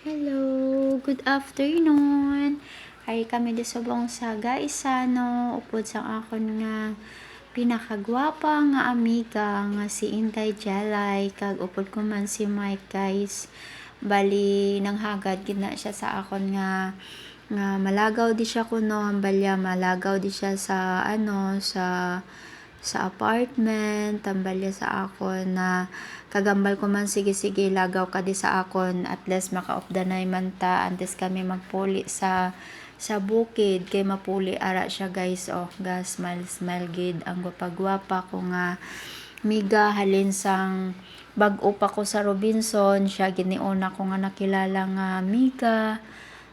Hello, good afternoon. Ay kami di subong sa gaisa no? Upod sa akon nga pinakagwapa nga amiga nga si Intay Jalay. Kag upod ko man si Mike guys. Bali nang hagad gina siya sa akon nga nga malagaw di siya kuno hambalya malagaw di siya sa ano sa sa apartment, tambalya sa akon na kagambal ko man sige sige lagaw ka di sa akon. At least the man ta. Antes kami magpuli sa sa bukid. Kay mapuli ara siya guys. Oh ga smile smile gid. Ang gwapa-gwapa ko nga miga halin sang bag-o pa ko sa Robinson. Siya giniuna ko nga nakilala nga miga.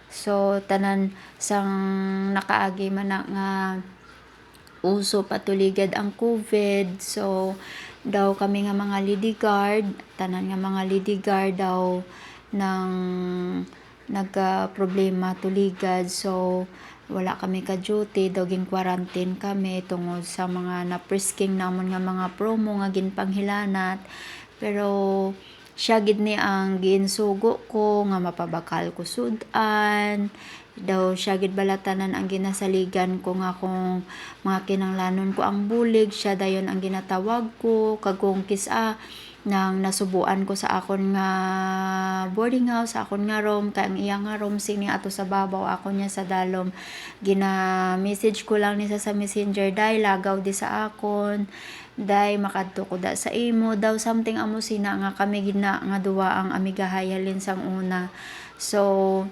So tanan sang nakaagi man na nga uso patuligad ang COVID. So, daw kami nga mga lady guard, tanan nga mga lady guard daw ng nagka problema tuligad. So, wala kami ka duty daw quarantine kami tungod sa mga na-frisking namon nga mga promo nga ginpanghilanat. Pero siya gid ni ang ginsugo ko nga mapabakal ko sudan. Daw siya gid balatanan ang ginasaligan ko nga kung mga kinanglanon ko ang bulig siya dayon ang ginatawag ko. Kag kung kisa nang nasubuan ko sa akon nga boarding house sa akon nga room kay ang iya nga room sini ato sa babaw ako niya sa dalom. Gina message ko lang ni sa messenger dai lagaw di sa akon dai makadto ko da sa imo. Daw something amo sina nga kami gina nga duwa ang amigahayalin sang una. So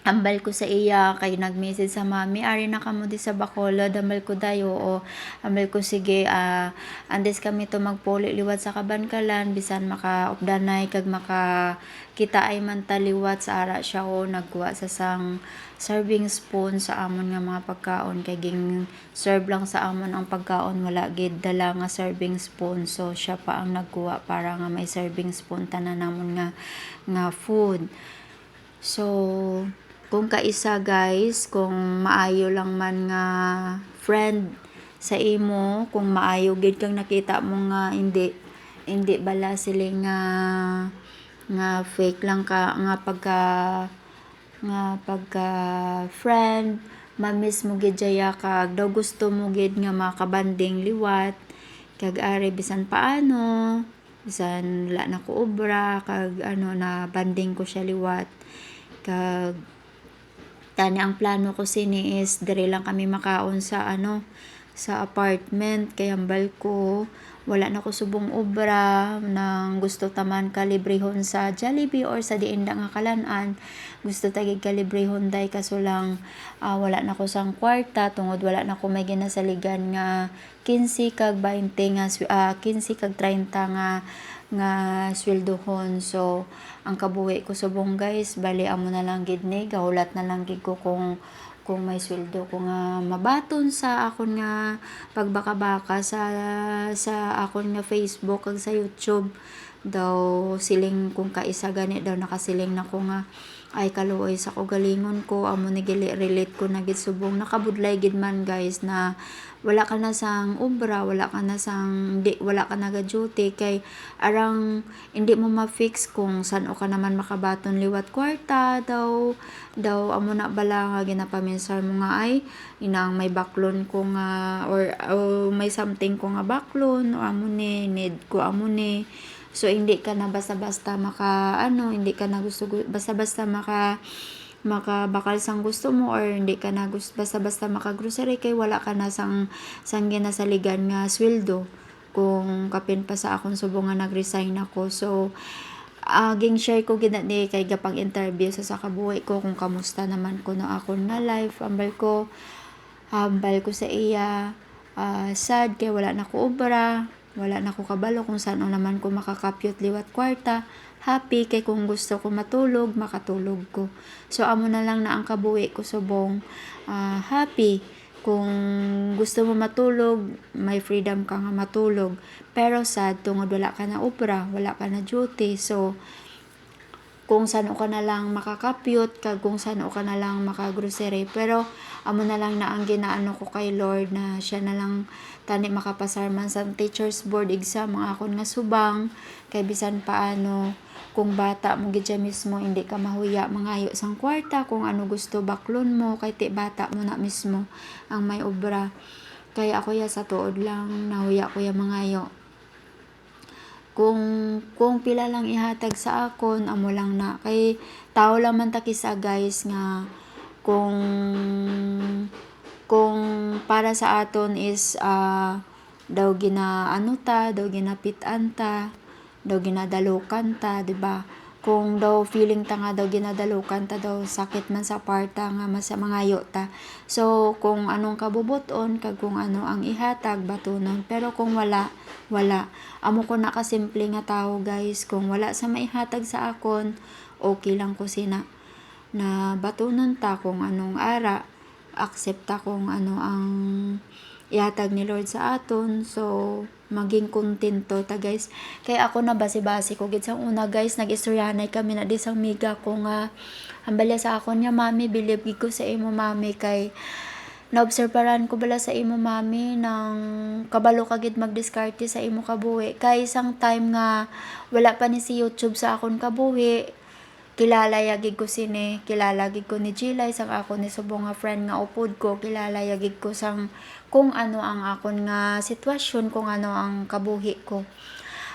ambal ko sa iya kay nag-message sa mami ari na kamo di sa Bacolod ambal ko dayo o ambal ko sige uh, andes kami to magpuli liwat sa kabankalan bisan maka updanay kag maka kita ay man taliwat sa ara siya o nagkuha sa sang serving spoon sa amon nga mga pagkaon kay ging serve lang sa amon ang pagkaon wala gid dala nga serving spoon so siya pa ang nagkuha para nga may serving spoon tanan namon nga nga food. So kung kaisa guys kung maayo lang man nga friend sa imo kung maayo gid kang nakita mo nga hindi hindi bala sila nga nga fake lang ka nga pagka nga pagka friend mamiss mo gid jaya kag daw gusto mo gid nga makabanding liwat kag ari bisan paano bisan wala na ko obra kag ano na banding ko siya liwat kag Tani ang plano ko sini is dire lang kami makaon sa ano sa apartment kay hambal ko wala na ko subong obra nang gusto taman kalibrehon sa Jollibee or sa diinda nga kalanan. Gusto tagig kalibrehon day kaso lang uh, wala na ko sang kwarta tungod wala na ko may ginasaligan nga 15 kag 20 nga uh, 15 kag 30 nga nga sweldohon. So ang kabuhi ko subong guys bali amo na lang gid ni gahulat na lang gid ko kung kung may sweldo ko nga mabaton sa akon nga pagbaka-baka sa sa akon nga Facebook kag sa YouTube. Daw siling kung kaisa gani daw nakasiling na ko nga ay kaluoy sa galingon ko amo ni relate ko na gid subong nakabudlay gid man guys na wala ka na sang obra wala ka na sang di wala ka na ga duty. Kay arang hindi mo ma-fix kung saan o ka naman makabaton liwat kwarta daw daw amo na bala nga ginapaminsar mo nga ay inang may baklon ko nga or, or may something ko nga baklon o amo ni need ko amo ni. So hindi ka na basta-basta maka ano, hindi ka na gusto basta-basta maka makabakal sang gusto mo or hindi ka na gusto basta-basta maka-grocery kay wala ka na sang sang ginasaligan nga sweldo kung kapin pa sa akong subong nga nag-resign ako. So uh, ging share ko gina ni kay gapang interview sa sakabuhi ko kung kamusta naman ko na ako na life ambal ko ambal ko sa iya uh, sad kay wala na ko obra wala na ko kabalo kung saan naman ko makakapyot liwat kwarta. Happy kay kung gusto ko matulog, makatulog ko. So amo na lang na ang kabuhi ko subong uh, happy kung gusto mo matulog, may freedom ka nga matulog. Pero sad, tungod wala ka na obra, wala ka na duty. So, kung saan ka na lang makakapyot, kag kung saan ka na lang makagrocery. Pero, amo na lang na ang ginaano ko kay Lord na siya na lang tani makapasar man sa teachers board exam ang akon nga subang kay bisan paano kung bata mo gid siya mismo hindi ka mahuya mangayo sang kwarta kung ano gusto baklon mo kay ti bata mo na mismo ang may obra. Kaya ako ya sa tuod lang nahuya ko ya mangayo. Kung kung pila lang ihatag sa akon amo lang na. Kay tao lang man ta kisa guys nga kung kung para sa aton is ah, daw gina ano ta daw ginapitan ta daw ginadalukan ta di ba? Kung daw feeling ta nga daw ginadalukan ta daw sakit man sa parta nga mas mangayo ta. So kung anong kabubuton kag kung ano ang ihatag batunon. Pero kung wala wala. Amo ko na kasimple nga tao guys. Kung wala sa maihatag sa akon okay lang ko sina na batunon ta kung anong ara accept kung ano ang ihatag ni Lord sa aton. So maging kontento ta guys. Kay ako na base-base ko gid. Sa una guys nag-istoryanay kami na di sang miga ko nga hambalya sa akon niya mami believe gid ko sa imo mami. Kay naobserbaran ko bala sa imo mami nang kabalo ka gid magdiskarte sa imo kabuhi. Kay isang time nga wala pa ni si YouTube sa akon kabuhi kilala yagig ko sini kilala gid ko ni Gila isang ako ni subong nga friend nga upod ko kilala yagig ko sang kung ano ang akon nga sitwasyon kung ano ang kabuhi ko.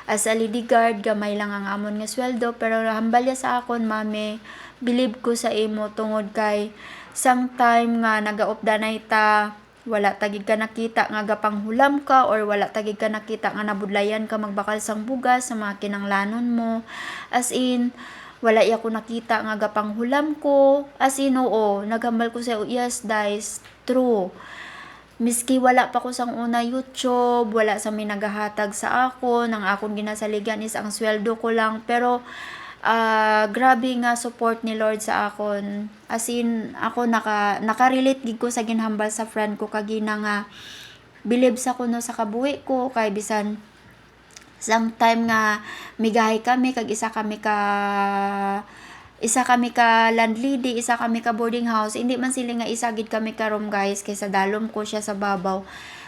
As a lady guard gamay lang ang amon nga sweldo pero hambalya sa akon mami believe ko sa imo tungod kay sang time nga nagaupdanay ta wala tagig ka nakita nga gapanghulam ka or wala tagig ka nakita nga nabudlayan ka magbakal sang bugas sa mga kinanglanon mo. As in wala iya ko nakita nga gapanghulam ko. As in oo nagambal ko sa yes guys true. Miski wala pa ko sang una YouTube, wala sa may nagahatag sa ako, nang akong ginasaligan is ang sweldo ko lang, pero ah grabe nga support ni Lord sa akon. As in, ako naka, naka-relate gid ko sa ginhambal sa friend ko kagina nga believe sa kuno sa kabuhi ko kay bisan sang time nga migahay kami kag isa kami ka isa kami ka landlady, isa kami ka boarding house. Hindi man sila nga isa gid kami ka room guys kaysa dalom ko siya sa babaw.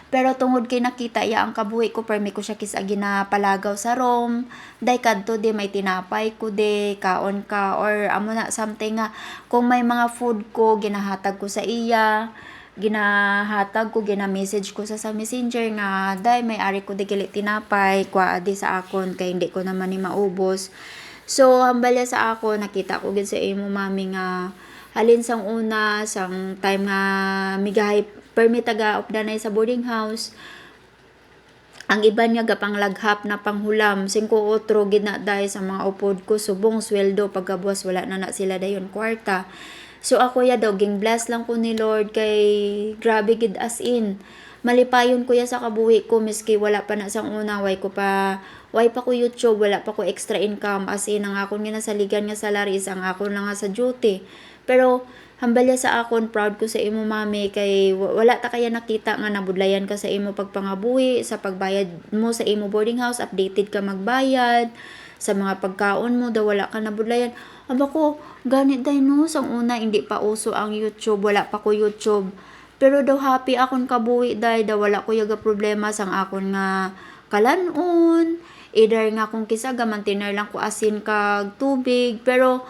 Pero tungod kay nakita iya ang kabuhi ko permi ko siya kisa ginapalagaw sa room. Day kadto di may tinapay ko di kaon ka or amo na something nga kung may mga food ko ginahatag ko sa iya ginahatag ko gina-message ko sa sa messenger nga day may ari ko di kili tinapay kwa di sa akon kay hindi ko naman ni maubos So, hambalya sa ako, nakita ko gid sa imo mami nga halin sang una, sang time nga migahay permit taga opdanay sa boarding house. Ang iban nga gapang laghap na panghulam, singko otro gid na dahil sa mga upod ko subong sweldo pagkabuas wala na na sila dayon kwarta. So ako ya daw ging bless lang ko ni Lord kay grabe gid as in. Malipayon ko ya sa kabuhi ko miski wala pa na sang una way ko pa way pa ko YouTube wala pa ko extra income. As in ang akon nga nasaligan nga salary is ang akon lang nga sa duty. Pero hambalya sa akon proud ko sa imo mami kay wala ta kaya nakita nga nabudlayan ka sa imo pagpangabuhi sa pagbayad mo sa imo boarding house updated ka magbayad sa mga pagkaon mo daw wala ka nabudlayan aba ko ganit day no? Sang una hindi pa uso ang YouTube wala pa ko YouTube. Pero daw happy akon kabuhi day daw wala ko yaga problema sang akon nga kalanon. Either nga kung kisa gamantiner lang ko asin kag tubig. Pero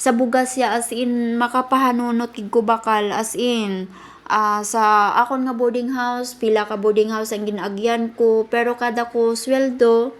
sa bugas ya as in makapahanunot kig ko bakal as in uh, sa akon nga boarding house pila ka boarding house ang ginaagyan ko. Pero kada ko sweldo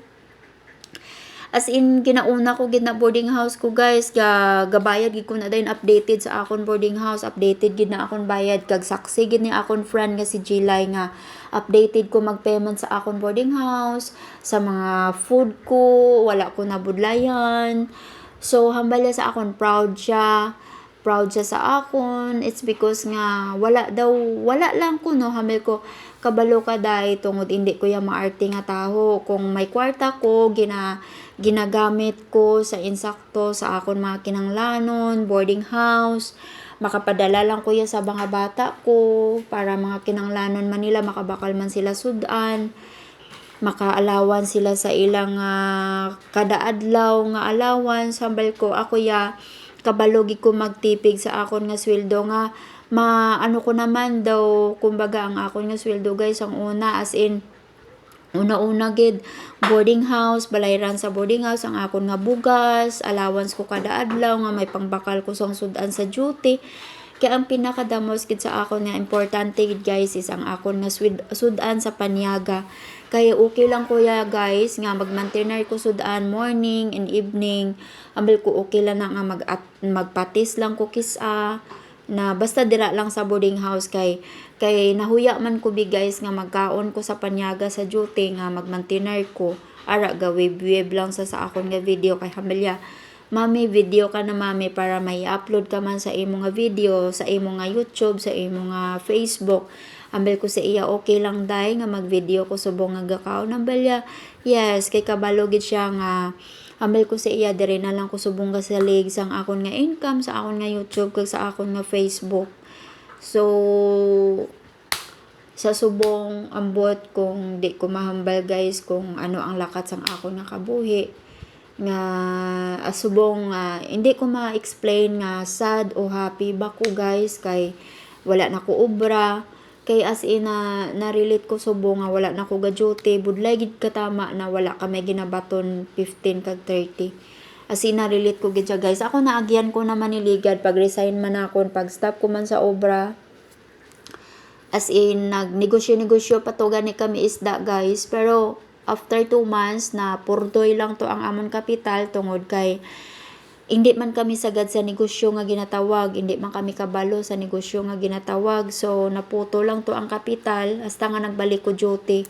as in ginauna ko gid na boarding house ko guys. Ga gabayad gid ko na din updated sa akon boarding house. Updated gid na akon bayad. Kag saksi gid ni akon friend nga si Jilay nga updated ko mag-payment sa akon boarding house sa mga food ko wala ko nabudlayan. So hambalya sa akon proud siya. Proud siya sa akon. It's because nga wala daw wala lang ko no? Hamil ko kabalo ka dai tungod hindi ko ya maarte nga taho. Kung may kwarta ko gina ginagamit ko sa insakto sa akon mga kinanglanon, boarding house, makapadala lang ko sa mga bata ko para mga kinanglanon man nila makabakal man sila sudan. Makaalawan sila sa ilang uh, kada nga alawan sambal ko ako ya kabalogi ko magtipig sa akon nga sweldo nga ma ano ko naman daw kumbaga ang akon nga sweldo guys ang una as in una-una gid boarding house balayran sa boarding house ang akon nga bugas allowance ko kada adlaw nga may pangbakal ko sang sudan sa duty. Kaya ang pinakadamos gid sa akon nga importante gid guys is ang akon nga sudan sa panyaga. Kaya okay lang kuya guys nga mag-maintainer ko sudan morning and evening. Ambil ko okay lang na nga mag magpatis lang ko kisa na basta dira lang sa boarding house kay kay nahuya man ko bi guys nga magkaon ko sa panyaga sa duty nga mag-maintainer ko ara gawib-wib lang sa sa akon nga video kay Hamelya Mami, video ka na mami para may upload ka man sa imo nga video, sa imo nga YouTube, sa imo nga Facebook. Ambel ko sa iya okay lang dai nga mag-video ko subong nga gakaw ng balya. Yes, kay kabalo gid siya nga ambel ko sa iya dire na lang ko subong ka sa leg sang akon nga income sa akon nga YouTube kag sa akon nga Facebook. So sa subong ambot kung di ko mahambal guys kung ano ang lakat sang ako nga kabuhi nga ah, subong nga hindi ko ma-explain nga sad o happy ba ko guys kay wala na ko obra kay as in na na-relate ko subong nga wala na ko ga duty budlay gid katama na wala kami ginabaton 15 kag 30 as in na-relate ko gid siya guys. Ako naagyan ko naman niligad pag resign man ako pag stop ko man sa obra. As in, nagnegosyo-negosyo pa to gani kami isda guys. Pero after 2 months na purdoy lang to ang amon kapital tungod kay hindi man kami sagad sa negosyo nga ginatawag, hindi man kami kabalo sa negosyo nga ginatawag. So naputo lang to ang kapital hasta nga nagbalik ko duty.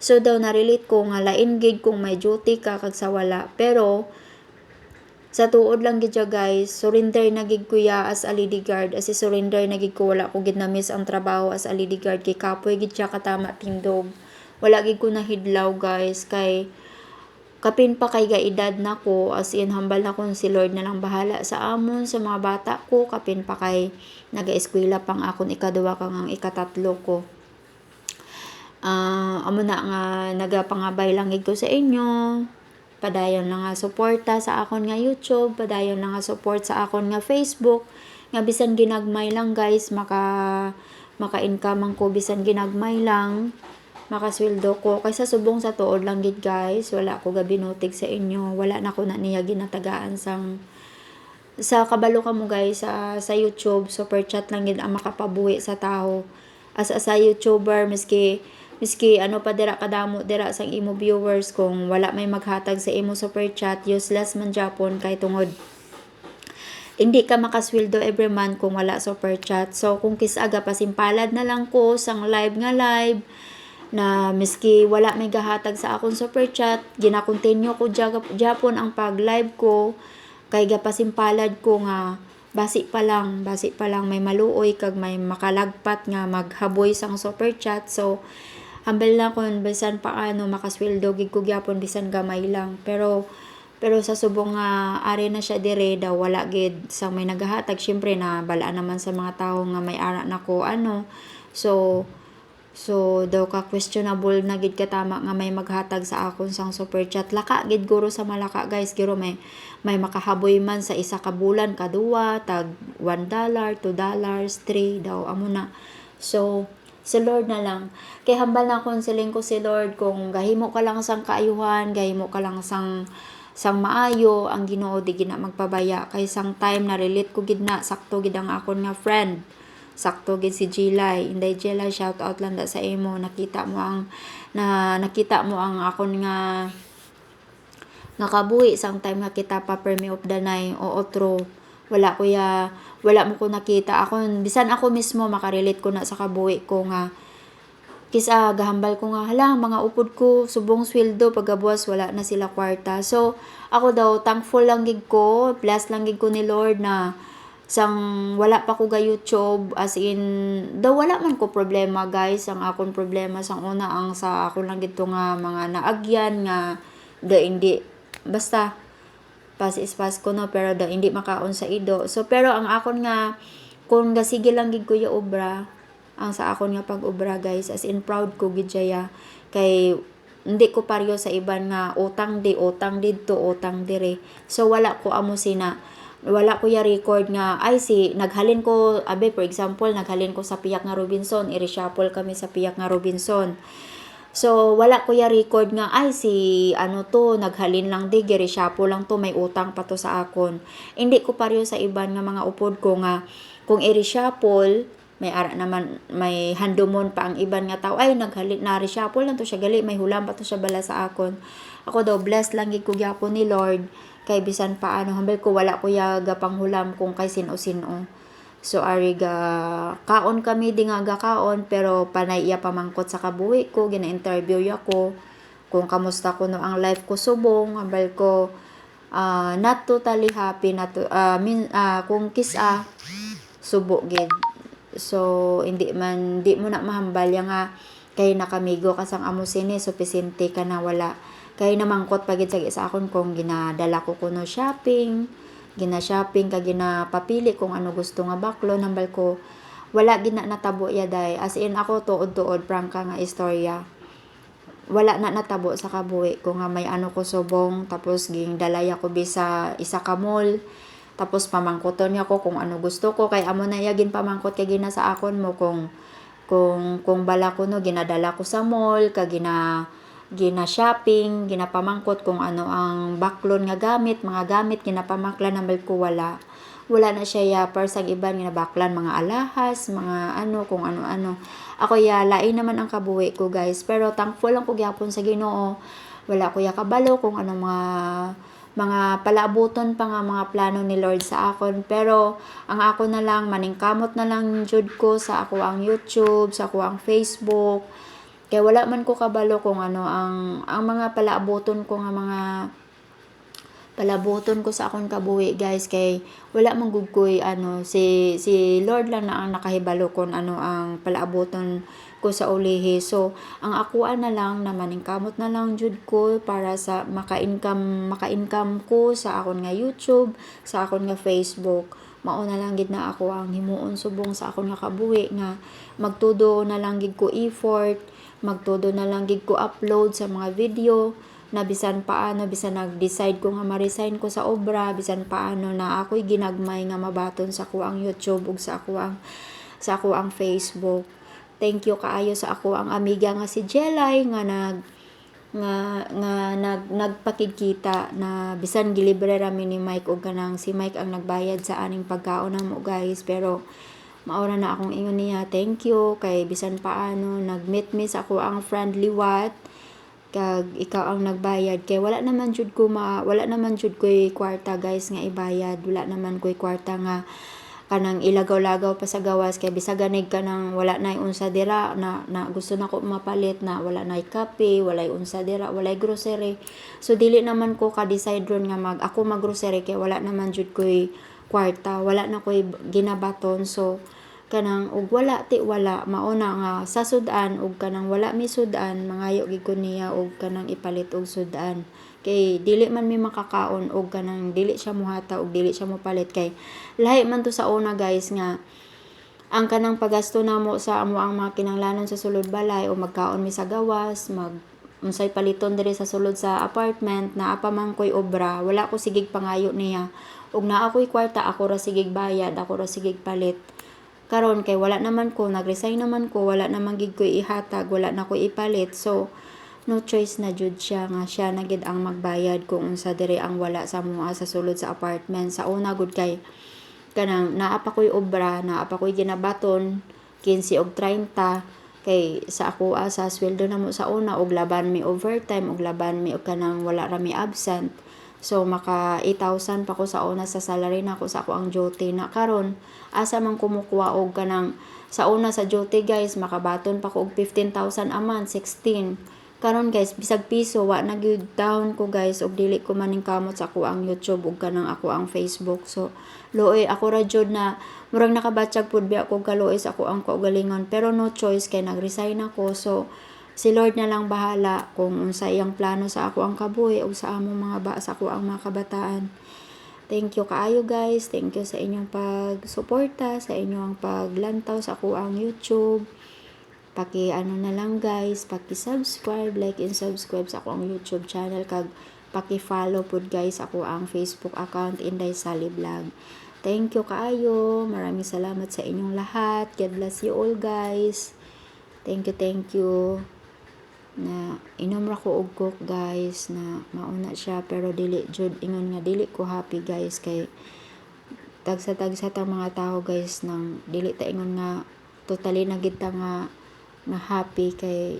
So daw na-relate ko nga lain gig kung may duty ka kag sa wala. Pero sa tuod lang gid guys surrender na gid ko ya as a lady guard as surrender na gid ko wala ko gid na miss ang trabaho as a lady guard kay kapoy gid siya katama tindog wala gid ko nahidlaw guys kay kapin pa kay ga edad na ko as in hambal na kon si Lord na lang bahala sa amon sa mga bata ko. Kapin pa kay naga-eskwela pang akon ikaduwa kang ang ikatatlo ko. Ah amo na nga nagapangabay lang ko sa inyo. Padayon lang nga suporta sa akon nga YouTube, padayon lang nga support sa akon nga Facebook, nga bisan ginagmay lang guys, maka maka-income ang ko bisan ginagmay lang, makasweldo ko. Kaysa subong sa tuod lang gid guys, wala ko gabinutig sa inyo, wala na ko na niya ginatagaan sang sa kabalo ka mo guys sa sa YouTube super chat lang gid ang makapabuhi sa tao as a sa YouTuber miski miski ano pa dira kadamo dira sang imo viewers kung wala may maghatag sa imo super chat useless man japon kay tungod. Hindi ka makasweldo every month kung wala super chat. So kung kisaga pasimpalad na lang ko sang live nga live na miski wala may gahatag sa akong super chat gina-continue ko japon ang pag live ko kay gapasimpalad ko nga basi pa lang basi pa lang may maluoy kag may makalagpat nga maghaboy sang super chat. So hambal na kon bisan paano makasweldo gid ko gyapon bisan gamay lang. Pero pero sa subong nga ari na siya dire daw wala gid sa may nagahatag. Syempre na bala naman sa mga tawo nga may ara nako ano. So So, daw ka questionable na gid katama nga may maghatag sa akon sang super chat. Laka gid guro sa malaka guys, giro may may makahaboy man sa isa ka bulan kaduwa tag 1 dollar, 2 dollars, 3 daw amo na. So, si Lord na lang. Kay hambal na konseling ko si Lord kung gahimo ka lang sang kaayuhan, gahimo ka lang sang sang maayo ang Ginoo di gina magpabaya kay sang time na relate ko gid na sakto gid ang akon nga friend sakto gid si Jilay. Inday Jilay shout out lang da sa imo. Nakita mo ang na nakita mo ang akon nga nakabuhi sang time nga kita pa permi of the night. O otro wala ko ya wala mo ko nakita. Ako bisan ako mismo makarelate ko na sa kabuhi ko nga. Kisa gahambal ko nga hala mga upod ko subong sweldo pagabuwas wala na sila kwarta. So ako daw thankful lang gid ko bless lang gid ko ni Lord na sang wala pa ko ga YouTube as in daw wala man ko problema guys ang akon problema. Sang una ang sa ako lang dito nga mga naagyan nga da hindi basta pas is pas ko no? Pero da hindi makaon sa ido. So pero ang akon nga kung gasige lang gid ko ya obra ang sa akon nga pag-obra guys as in proud ko gid siya kay hindi ko paryo sa iban nga utang di utang didto utang dire so wala ko amo sina wala ko ya record nga ay si naghalin ko abe for example naghalin ko sa piyak nga Robinson i-reshuffle kami sa piyak nga Robinson So, wala ko ya record nga, ay, si, ano to, naghalin lang di, giri siya po lang to, may utang pa to sa akon. Hindi ko pareho sa iban nga mga upod ko nga, kung siya may ara naman, may handumon pa ang iban nga tao, ay, naghalin, na ri siya lang to siya gali, may hulam pa to siya bala sa akon. Ako daw, blessed lang gid ko ni Lord, kay bisan pa ano, hambal ko, wala ko ya gapang hulam kung kay sino-sino. So ari ga kaon kami di nga kaon pero panay iya pamangkot sa kabuhi ko gina-interview ya ko. Kung kamusta ko no ang life ko subong ambal ko. Uh, not totally happy not to, uh, min, uh, kung kisa subo gid. So hindi man di mo na mahambal ya nga kay nakamigo kasang amo sini supisente ka na wala kay namangkot pagid sa akon kung ginadala ko kuno shopping gina shopping ka gina papili kung ano gusto nga baklo nambal ko wala gina natabo ya day. As in ako tuod tuod prangka nga istorya. Wala na natabo sa kabuhi ko nga may ano ko subong tapos ging dalaya ko bisa isa ka mall tapos pamangkoton niya ko kung ano gusto ko. Kay amo na yagin pamangkot kay gina sa akon mo kung kung kung bala ko no ginadala ko sa mall ka gina gina-shopping, ginapamangkot kung ano ang baklon nga gamit, mga gamit, ginapamangklan na ko wala. Wala na siya ya, persang iban, ginabaklan, mga alahas, mga ano, kung ano-ano. Ako ya, lain naman ang kabuhi ko guys. Pero thankful lang ko gyapon sa ginoo. Wala ko ya kabalo kung ano mga mga palaabuton pa nga mga plano ni Lord sa akon pero ang ako na lang maningkamot na lang jud ko sa ako ang YouTube sa ako ang Facebook kaya wala man ko kabalo kung ano ang ang mga palaaboton ko nga mga palaboton ko sa akong kabuhi guys. Kay wala man gud koy ano si si Lord lang na ang nakahibalo kon ano ang palaaboton ko sa ulihi so ang akuan na lang na maningkamot na lang jud ko para sa maka-income maka-income ko sa akon nga YouTube sa akon nga Facebook. Mao na lang gid na ako ang himuon subong sa akon nga kabuhi nga magtudo na lang gid ko effort magtudo na lang gid ko upload sa mga video. Na bisan paano bisan nag-decide ko nga ma-resign ko sa obra. Bisan paano na ako'y ginagmay nga mabaton sa ako ang YouTube ug sa ako ang sa ako ang Facebook. Thank you kaayo sa ako ang amiga nga si Jelay nga nag nga nga nag nagpakikita na bisan gilibre rami ni Mike og kanang si Mike ang nagbayad sa aning pagkaon namo guys. Pero maura na akong ingon niya thank you. Kay bisan paano nagmeet mi sa ako ang friendly what kag ikaw ang nagbayad. Kay wala naman jud ko ma wala naman jud ko kwarta guys nga ibayad. Wala naman ko kwarta nga kanang ilagaw-lagaw pa sa gawas. Kay bisag ganig ka nang wala nay unsa dira na, na gusto na ko mapalit na wala nay kape walay unsa dira walay grocery. So dili naman ko ka decide ron nga mag ako mag grocery kay wala naman jud ko kwarta. Wala na ko ginabaton. So kanang ug wala ti wala mauna nga sa sudan ug kanang wala mi sudan mangayo ko niya ug kanang ipalit og sudan. Kay dili man mi makakaon og kanang dili siya muhata og dili siya mopalit. Kay lahi man to sa una guys nga ang kanang pagasto namo sa amo ang mga kinahanglanon sa sulod balay o magkaon mi sa gawas mag unsay paliton diri sa sulod sa apartment na apa man koy obra wala ko sigig pangayo niya. Ug naa koy kwarta ako ra sigig bayad ako ra sigig palit karon kay wala naman ko nagresign naman ko wala naman gid ko ihatag wala na ko ipalit. So no choice na jud siya nga siya na gid ang magbayad kung unsa dire ang wala sa mga sa sulod sa apartment. Sa una gud kay kanang naa pa koy obra naa pa koy ginabaton 15 og 30 kay sa ako sa sweldo na mo sa una og laban mi overtime og laban mi og kanang wala ra mi absent So maka 8,000 pa ko sa una sa salary na ko sa ako ang duty na. Karon asa man kumukuha og kanang sa una sa duty guys makabaton pa ko og 15,000 a month 16 karon guys bisag piso wa na down ko guys og dili ko maning kamot sa ako ang YouTube ug kanang ako ang Facebook. So luoy ako ra jud na murag nakabatyag pud biya ko kaluoy sa ako ang kaugalingon. Pero no choice kay nagresign ako. So Si Lord na lang bahala kung unsa iyang plano sa ako ang kabuhi o sa among mga ba sa ako ang mga kabataan. Thank you kaayo guys. Thank you sa inyong pagsuporta, sa inyong paglantaw sa ako ang YouTube. Paki ano na lang guys, paki subscribe, like and subscribe sa ako ang YouTube channel kag paki follow pud guys ako ang Facebook account Inday Sally Vlog. Thank you kaayo. Maraming salamat sa inyong lahat. God bless you all guys. Thank you, thank you. Na inom ra ko og coke guys na mauna siya pero dili jud ingon nga dili ko happy guys kay tagsa-tagsa ta mga tao guys nang dili ta ingon nga totally na gid nga nga happy kay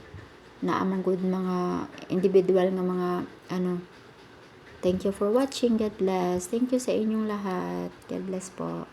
naamang good mga individual nga mga ano Thank you for watching. God bless. Thank you sa inyong lahat. God bless po.